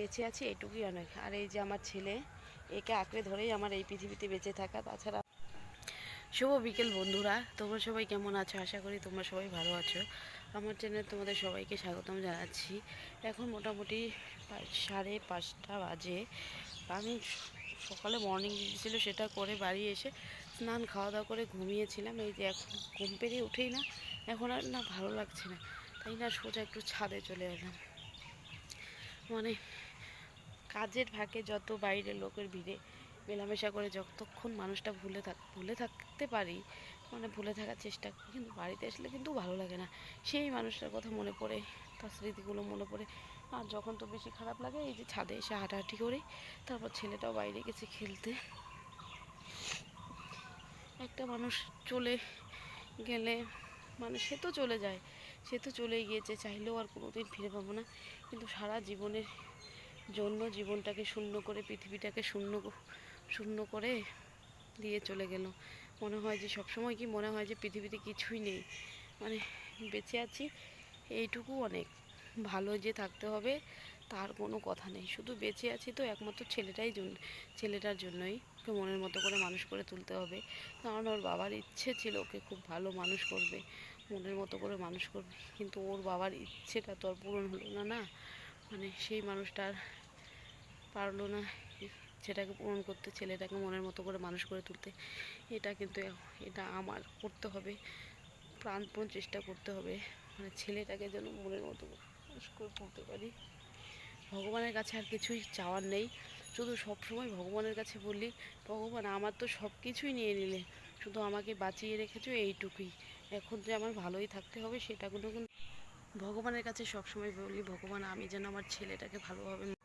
বেঁচে আছি এটুকুই অনেক। আর এই যে আমার ছেলে, একে আঁকড়ে ধরেই আমার এই পৃথিবীতে বেঁচে থাকা। তাছাড়া শুভ বিকেল বন্ধুরা, তোমরা সবাই কেমন আছো? আশা করি তোমরা সবাই ভালো আছো। আমার চ্যানেলে তোমাদের সবাইকে স্বাগতম জানাচ্ছি। এখন মোটামুটি সাড়ে পাঁচটা বাজে। আমি সকালে মর্নিং ছিল, সেটা করে বাড়ি এসে স্নান খাওয়া দাওয়া করে ঘুমিয়েছিলাম। এই যে এখন ঘুম পেরিয়ে উঠেই না, এখন আর না ভালো লাগছে না। তাই না সোজা একটু ছাদে চলে এলাম। মানে কাজের ফাঁকে যত বাইরের লোকের ভিড়ে মেলামেশা করে যতক্ষণ মানুষটা ভুলে থাক, ভুলে থাকতে পারি মানে ভুলে থাকার চেষ্টা করি, কিন্তু বাড়িতে আসলে কিন্তু ভালো লাগে না। সেই মানুষটার কথা মনে পড়ে, তার স্মৃতিগুলো মনে পড়ে। আর যখন তো বেশি খারাপ লাগে, এই যে ছাদে এসে হাঁটাহাঁটি করি, তারপর ছেলেটাও বাইরে গেছে খেলতে। একটা মানুষ চলে গেলে মানে সে তো চলে যায়, সে তো চলেই গিয়েছে, চাইলেও আর কোনোদিন ফিরে পাবো না। কিন্তু সারা জীবনের জন্য জীবনটাকে শূন্য করে, পৃথিবীটাকে শূন্য শূন্য করে দিয়ে চলে গেল। মনে হয় যে সবসময় কি মনে হয় যে পৃথিবীতে কিছুই নেই। মানে বেঁচে আছি, এইটুকু অনেক। ভালো যে থাকতে হবে, তার কোনো কথা নেই। শুধু বেঁচে আছি তো একমাত্র ছেলেটাই জন্য, ছেলেটার জন্যই ওকে মনের মতো করে মানুষ করে তুলতে হবে। কারণ ওর বাবার ইচ্ছে ছিল ওকে খুব ভালো মানুষ করবে, মনের মতো করে মানুষ করবে। কিন্তু ওর বাবার ইচ্ছেটা তো আর পূরণ হলো না না। মানে সেই মানুষটার পারল না সেটাকে পূরণ করতে, ছেলেটাকে মনের মতো করে মানুষ করে তুলতে। এটা কিন্তু এটা আমার করতে হবে, প্রাণপণ চেষ্টা করতে হবে। মানে ছেলেটাকে যেন মনের মতো মানুষ করে তুলতে পারি। ভগবানের কাছে আর কিছুই চাওয়ার নেই। শুধু সবসময় ভগবানের কাছে বলি, ভগবান আমার তো সব কিছুই নিয়ে নিলে। শুধু আমাকে বাঁচিয়ে রেখেছো এইটুকুই। এখন যে আমার ভালোই থাকতে হবে সেটাগুলো কিন্তু ভগবানের কাছে সবসময় বলি, ভগবান আমি যেন আমার ছেলেটাকে ভালোভাবে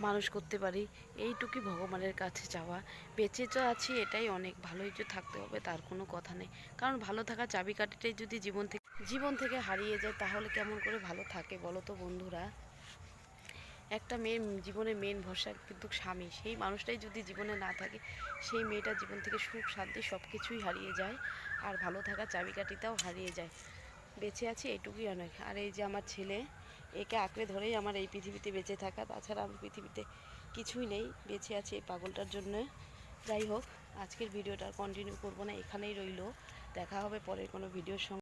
মানুষ করতে পারি। এইটুকুই ভগবানের কাছে চাওয়া। বেঁচে তো আছি এটাই অনেক। ভালোই যে থাকতে হবে তার কোনো কথা নেই। কারণ ভালো থাকা চাবিকাঠিটাই যদি জীবন থেকে জীবন থেকে হারিয়ে যায় তাহলে কেমন করে ভালো থাকে বলো তো বন্ধুরা? একটা মেয়ের জীবনের মেন ভরসা কিন্তু স্বামী। সেই মানুষটাই যদি জীবনে না থাকে, সেই মেয়েটা জীবন থেকে সুখ, শান্তি সব কিছুই হারিয়ে যায়। আর ভালো থাকা চাবিকাঠিটাও হারিয়ে যায়। বেঁচে আছি এটুকুই অনেক। আর এই যে আমার ছেলে একে আঁকড়ে ধরেই আমার এই পৃথিবীতে বেঁচে থাকা। তাছাড়া আমি পৃথিবীতে কিছুই নেই, বেঁচে আছি এই পাগলটার জন্য। যাই হোক, আজকের ভিডিওটা কন্টিনিউ করব না, এখানেই রইল। দেখা হবে পরের কোনো ভিডিওর সঙ্গে।